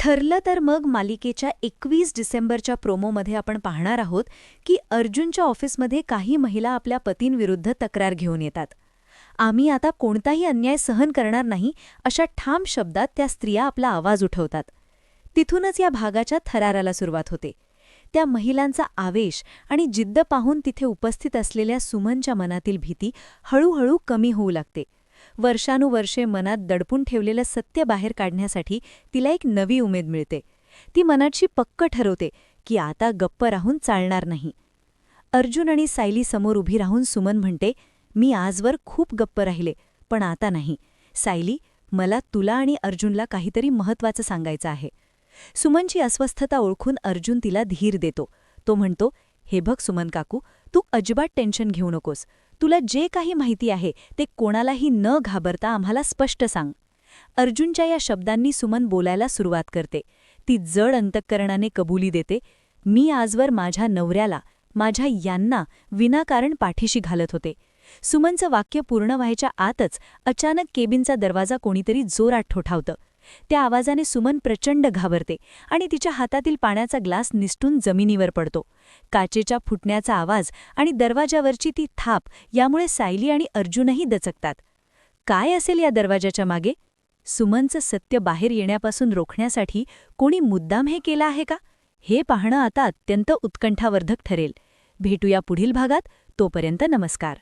ठरलं तर मग मालिकेच्या एकवीस डिसेंबरच्या प्रोमोमध्ये आपण पाहणार आहोत की अर्जुनच्या ऑफिसमध्ये काही महिला आपल्या पतींविरुद्ध तक्रार घेऊन येतात. आम्ही आता कोणताही अन्याय सहन करणार नाही अशा ठाम शब्दात त्या स्त्रिया आपला आवाज उठवतात. तिथूनच या भागाच्या थराराला सुरुवात होते. त्या महिलांचा आवेश आणि जिद्द पाहून तिथे उपस्थित असलेल्या सुमनच्या मनातील भीती हळूहळू कमी होऊ लागते. वर्षानुवर्षे मनात दडपून ठेवलेलं सत्य बाहेर काढण्यासाठी तिला एक नवी उमेद मिळते. ती मनाची पक्क ठरवते की आता गप्प राहून चालणार नाही. अर्जुन आणि सायली समोर उभी राहून सुमन म्हणते मी आजवर खूप गप्प राहिले पण आता नाही. सायली मला तुला आणि अर्जुनला काहीतरी महत्वाचं सांगायचं आहे. सुमनची अस्वस्थता ओळखून अर्जुन तिला धीर देतो. तो म्हणतो हे बघ सुमन काकू तू अजिबात टेन्शन घेऊ नकोस. तुला जे काही माहिती आहे ते कोणालाही न घाबरता आम्हाला स्पष्ट सांग. अर्जुनच्या या शब्दांनी सुमन बोलायला सुरुवात करते. ती जड अंतःकरणाने कबुली देते मी आजवर माझ्या नवऱ्याला माझ्या यांना विनाकारण पाठीशी घालत होते. सुमनचं वाक्य पूर्ण व्हायच्या आतच अचानक केबिनचा दरवाजा कोणीतरी जोरात ठोठावतं. त्या आवाजाने सुमन प्रचंड घाबरते आणि तिच्या हातातील पाण्याचा ग्लास निसटून जमिनीवर पडतो. काचेच्या फुटण्याचा आवाज आणि दरवाजावरची ती थाप यामुळे सायली आणि अर्जुनही दचकतात. काय असेल या दरवाजाच्या मागे? सुमनचं सत्य बाहेर येण्यापासून रोखण्यासाठी कोणी मुद्दाम हे केलं आहे का? हे पाहणं आता अत्यंत उत्कंठावर्धक ठरेल. भेटूया पुढील भागात. तोपर्यंत नमस्कार.